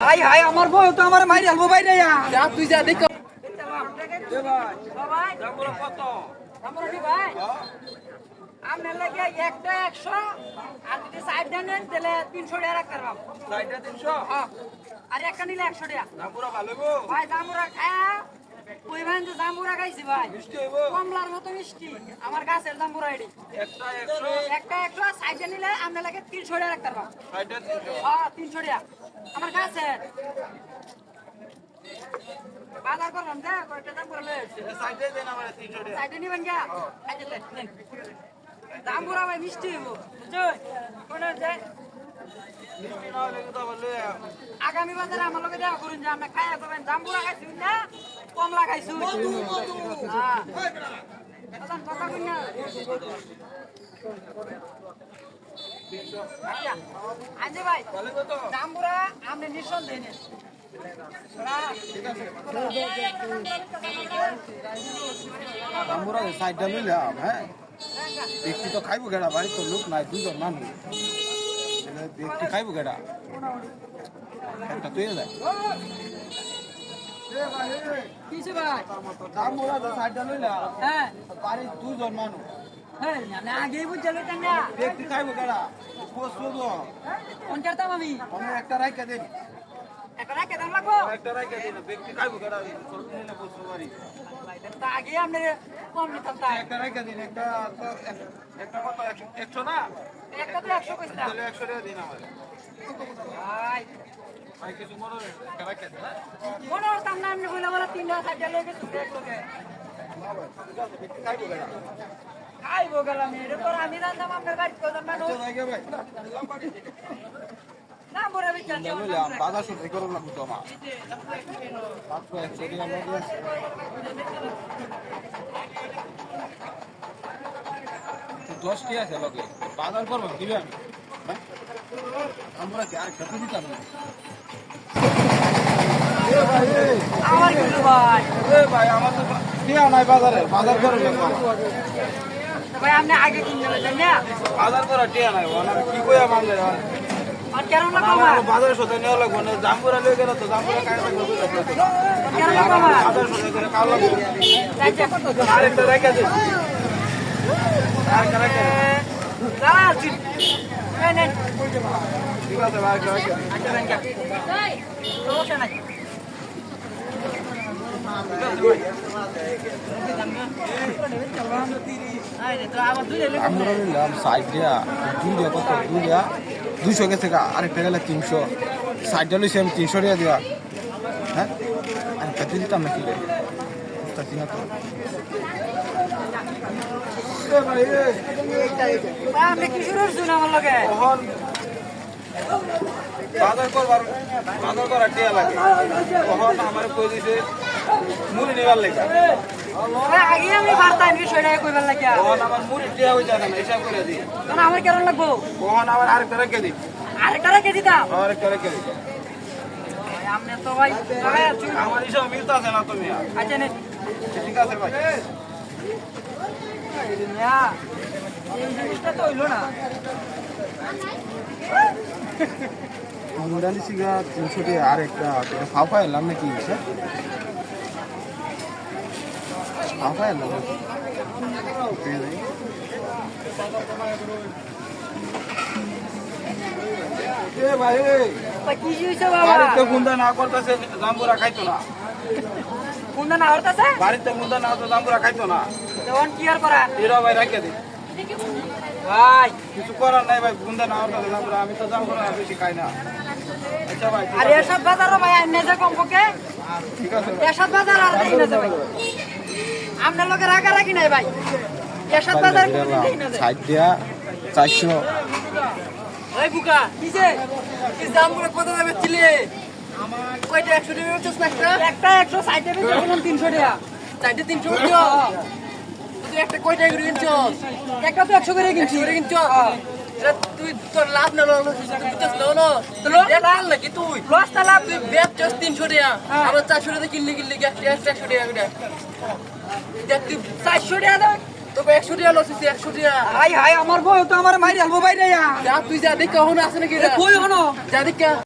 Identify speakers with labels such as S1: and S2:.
S1: High high আমার বউ তো আমার মাইরে আলবো বাইরে
S2: যা তুই যা দেখ।
S1: আপনার লাগে একটা একশো আর যদি সাইড দেন তাহলে তিনশো টাকা রাখতে পারবাম হ্যাঁ। আর একটা নিলে একশো টাকা। ভাই জামুরা খায়া ওই ভাই যে জামুরা খাইছি ভাই। কমলার মতো মিষ্টি। আমার গাছের জামুরা এটি। একটা একশো। আর সাইডে নিলে আপনার লাগে তিনশো টাকা রাখতে পারবাম হ্যাঁ তিনশো টাকা। আমার গাছের বাজার করলাম যা কয়েকটা দাম করে লয়ে আসছি। সাইডে নিবেন গা। দাম বুড়া ভাই মিষ্টি হইব। বুঝছ? কোন আগামী বাজারে আমার লগে দেখা করুন যে আমরা খাইয়া করবেন দাম বুড়া খাইছি না কমলা খাইছু হ্যাঁ। কথা কই না। আজে ভাই দাম বুড়া আপনি নিঃসন্দেহ নেন
S3: আমরা সাইডটা লইলাম হ্যাঁ? ব্যক্তি তো খাইবো গেড়া বাড়ি তো লোক নাই দুজন মানুষ। ব্যক্তি খাইবো গেড়া। একটা তুই যায়।
S1: কিছু ভাই
S3: সাইডটা
S1: হ্যাঁ।
S3: দুজন মানুষ। খাইবো করব।
S1: চারতাম আমি
S3: আমি একটা রাইখা দিন
S1: এখন রেখে দাম লাগবো
S3: একটা রাইখা দিন ব্যক্তি খাইবো গেড়া সব নিলে পোষ বাড়ি
S1: তা আগে আপনি কম নিতাম তাই।
S3: একটা রাইখা দিন একটা একটা কত? একশো- একশো না?
S1: একটা তো একশো কইতাম
S3: তাহলে একশো টাকা দিন আমার।
S1: ভাই।
S3: ভাই কিছু মনে একটা রাইখা দিন?
S1: মনে হতাম না আপনি বলে বলে তিনটা সাইডে লেগে গেছে। এক লোকে
S3: ব্যক্তি খাইবো গেড়া
S1: খাইবো গেলাম আমি আপনার বাড়ি না বিচার
S3: বাজার করো না তো পাঁচশো একশো দশ টি আছে লোকে? বাজার করব দিবে আমি। হ্যাঁ? আমরা আর খেতে দিতাম না?
S1: আমার কিছু ভাই।
S3: ভাই আমার তো নাই বাজারে। বাজার করে
S1: ভাই আপনি আগে কিনে লইতেন না?
S3: বাজার করে টিয়া নাই ওনার কি কইয়া মানলে
S1: আর কেন না কমা
S3: বাজারের সাথে নেওয়া লাগবো না জাম্বুরা লয়ে গেলে তো জাম্বুরা কাটে থাকবে
S1: কেন না কমা
S3: বাজারের সাথে করে খাওয়া লাগবে আরেকটা রেখে দিন আরেকটা রেখে দিন
S1: দাঁড়া নেন।
S3: ঠিক আছে ভাই রেখে
S1: আচ্ছা ব্যাংকা সমস্যা নাই এই রে, তো আবার দুই এলে
S3: আমরা নিলাম সাইড দিয়া দুই দিয়া কত দুই দিয়া দুইশো গেছে আরেকটা গেলে তিনশো সাইডটা লইছি আমি তিনশো টাকা দিয়া হ্যাঁ আরেকটা দিয়ে দিতাম নাকি না তো বাজার করবার বাজার করার টিয়া লাগে তখন আমার কই দিছে মুড়ি নিবার লেগে।
S1: আগে আমি বার্তায় বিষয়টা কইবার লাগিয়া
S3: তখন আমার মুড়ি টিয়া হয়ে যাবে না হিসাব করে দিই
S1: কারণ আমার কেমন লাগবো?
S3: তখন আবার আরেকটা রেখে দিই
S1: আরেকটা রেখে দিতাম?
S3: আরেকটা রেখে দিই
S1: ভাই, তো ভাই ভাই,
S3: আমার হিসাব মিলতে আছে না তুমি আর।
S1: আচ্ছা নেন
S3: ঠিক আছে ভাই।
S1: এই জিনিসটা তো হইল না।
S3: মুরালি সিগা তিনশো আর একটা ফাও এলাম নাকি? স্যার
S1: হইছে বাবা
S3: বাড়িতে গুন্দা না করতেছে জাম্বুরা খাইতো না।
S1: কোনটা না হরতাছে
S3: বাড়িতে গুন্দা না তো জাম্বুরা খাইতো না।
S1: তখন কি আর করা?
S3: এরা ভাই রাখে দিই
S1: ভাই।
S3: কিছু করার নাই ভাই গুন্দা না হরতাছে জাম্বুরা আমি তো জাম্বুরা বেশি খাই না। আচ্ছা ভাই
S1: আর বাজারও ভাই আইনে যে কমপক্ষে
S3: ঠিক আছে ভাই।
S1: বাজার আর দেই না ভাই। আপনার লোকে রাখা রাখি নাই ভাই। এরশাদ বাজার কোনদিন দেই না
S3: সাইড দিয়া চারশো।
S1: ওই বুকা কিসে কি দাম করে কত দামে ছিলে কয়টা? একশো টাকা হচ্ছে একটা? একটা একশো ষাটে বেচে বললাম তিনশো টাকা। চারটে তিনশো টাকা তুই একটা কয় টাকা করে কিনছ একটা তো একশো করে কিনছি। করে কিনছ তুই তোর লাভ না লস বুঝছিস না। না নাকি তুই। লাভ? তুই বেচ তিনশো টাকা। আবার চারশো টাকা কিনলে কিনলে একশো একশো টাকা করে। তুই চারশো টাকা দাও তোকে একশো টাকা লস হচ্ছে একশো টাকা
S2: হাই হাই আমার বউ তো আমার মাইরে আলবো বাইরে
S1: যা তুই যা দেখ কখনো আছে নাকি? কই হনো? যা দেখ।